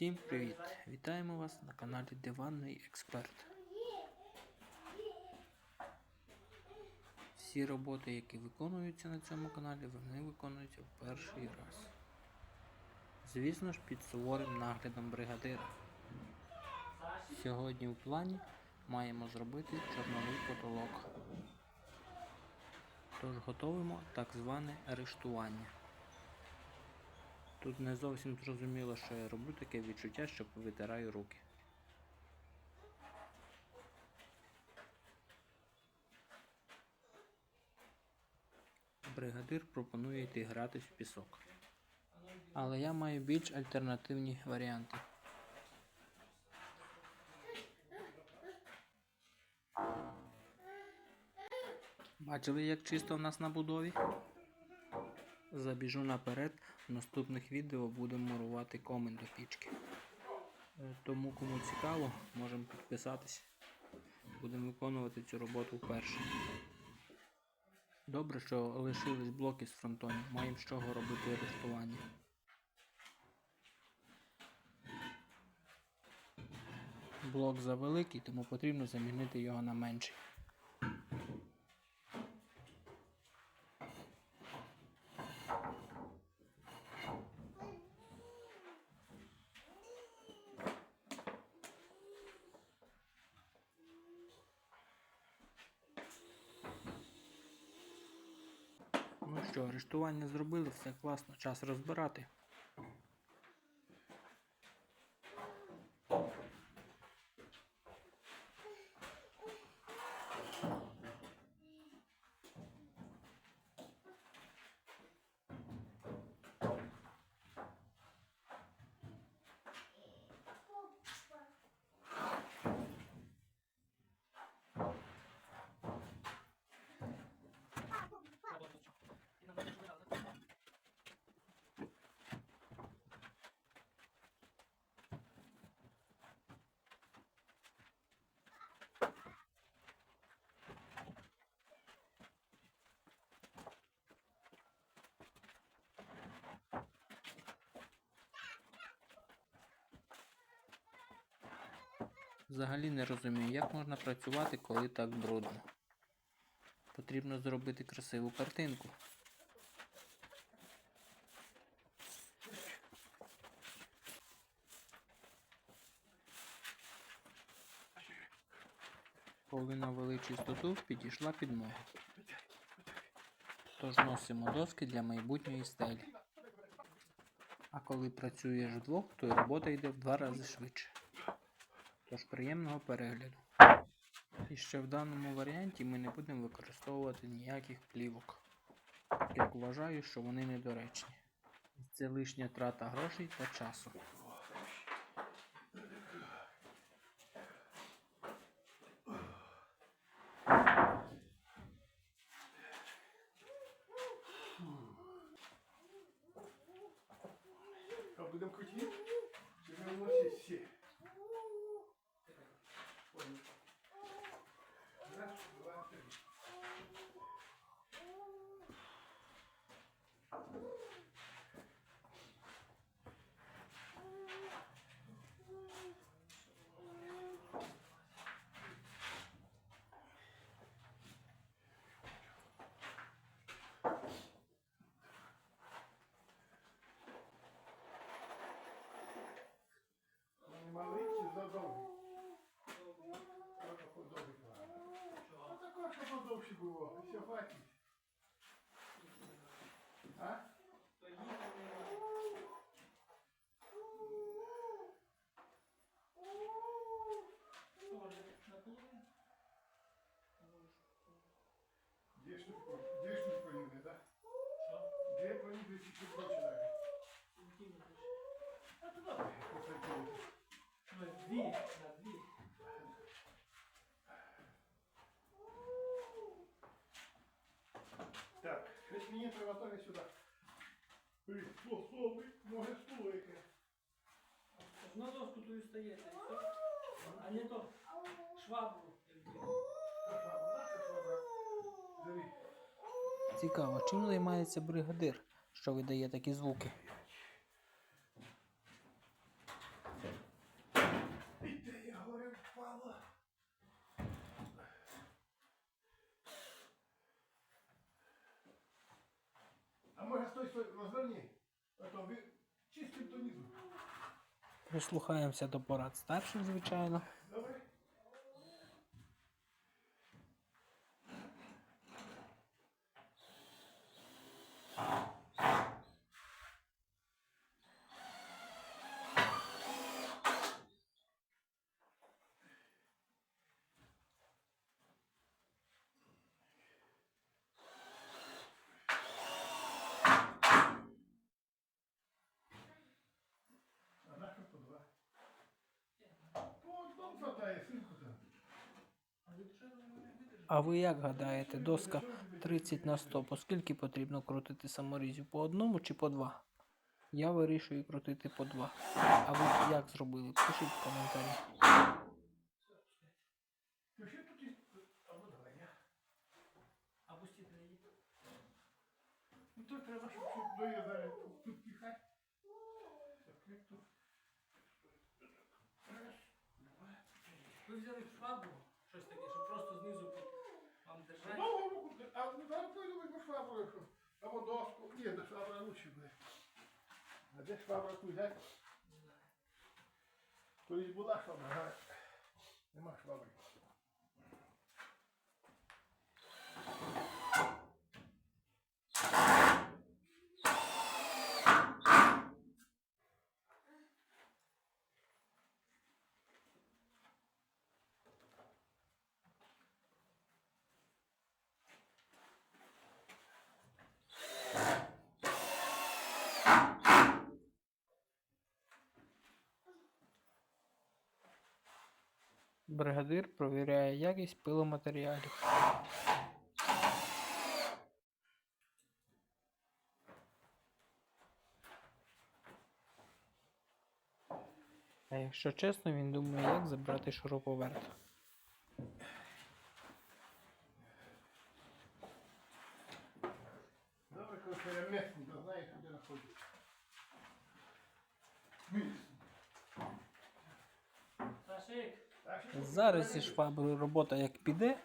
Всім привіт! Вітаємо вас на каналі Диванний Експерт. Всі роботи, які виконуються на цьому каналі, вони виконуються в перший раз. Звісно ж, під суворим наглядом бригадира. Сьогодні в плані маємо зробити чорновий потолок. Тож готуємо так зване арештування. Тут не зовсім зрозуміло, що я роблю таке відчуття, що витираю руки. Бригадир пропонує йти гратись в пісок. Але я маю більш альтернативні варіанти. Бачили, як чисто в нас на будові? Забіжу наперед, в наступних відео будемо мурувати комент до пічки. Е, Тому кому цікаво, можемо підписатись. Будемо виконувати цю роботу вперше. Добре, що лишились блоки з фронтонів, маємо з чого робити арештування. Блок завеликий, тому потрібно замінити його на менший. Що, арештування зробили, все класно, час розбирати. Взагалі не розумію, як можна працювати, коли так брудно. Потрібно зробити красиву картинку. Коли навели чистоту, підійшла підмога. Тож носимо доски для майбутньої стелі. А коли працюєш вдвох, то робота йде в два рази швидше. Тож приємного перегляду. І ще в даному варіанті ми не будемо використовувати ніяких плівок, як вважаю, що вони недоречні. Це лишня трата грошей та часу. довгий. Треба худобик. Отако, ну, що подовше було. Все хватить. А? Где штука? Дві, на дві. Так, щось мені треба теж сюди. Пособи, ноги столики. На доску і стаєте. А не то швабру. Цікаво, чим займається бригадир, що видає такі звуки. Ви чистим тонізм. Прислухаємося до порад старших, звичайно. Добре? А наша по два. По одному хватає, синку там. А ви як гадаєте, доска 30 на 100, по потрібно крутити саморізів? По одному чи по два? Я вирішую крутити по два. А ви як зробили? Пишіть в коментарі. Тут треба, щоб щоб до я зараз тут піхати. Ви взяли швабру, щось таке, щоб просто знизу під вам держати. Довго руку, а ну зараз пойду візьму швабру, якщо. Або доску. Ні, до швабра лучше буде. А де швабра тут взяти? Колись була швабра, а нема швабри. Бригадир провіряє якість пиломатеріалів. А якщо чесно, він думає, як забрати шуруповерт. Добре, коли я місце, то знаєш, де знаходиться. Сашик, Зараз зі шваброю робота як піде,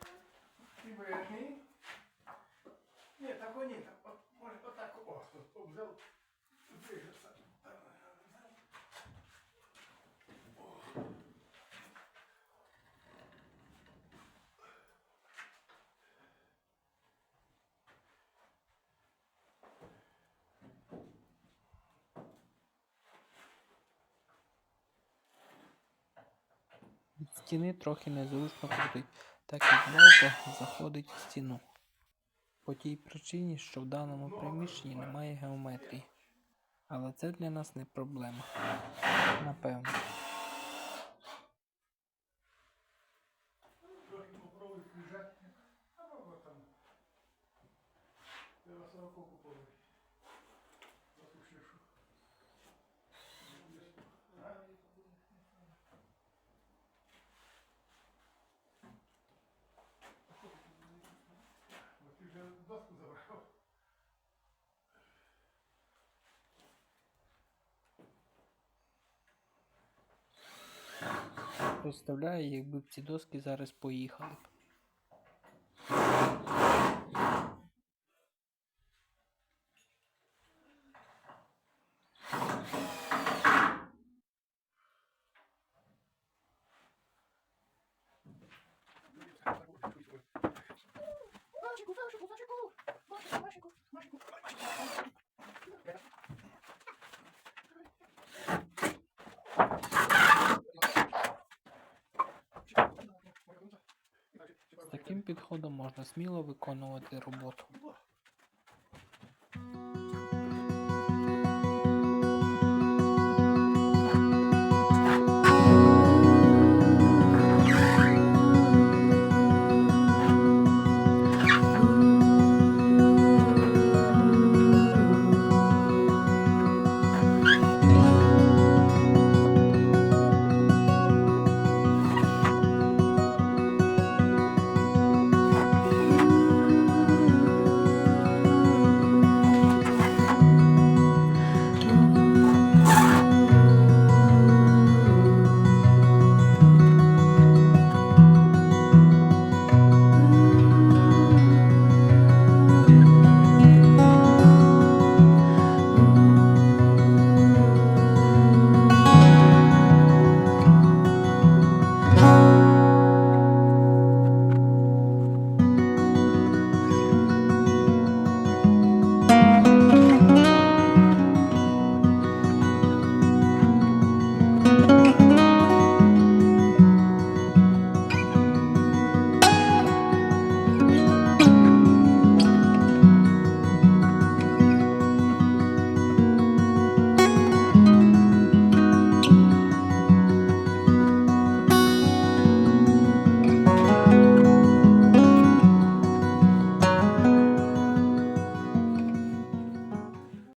стіни трохи незручно ходить, так як балка заходить в стіну. По тій причині, що в даному приміщенні немає геометрії. Але це для нас не проблема. Напевно. Представляю, якби б ці доски зараз поїхали б. Підходом можна сміло виконувати роботу.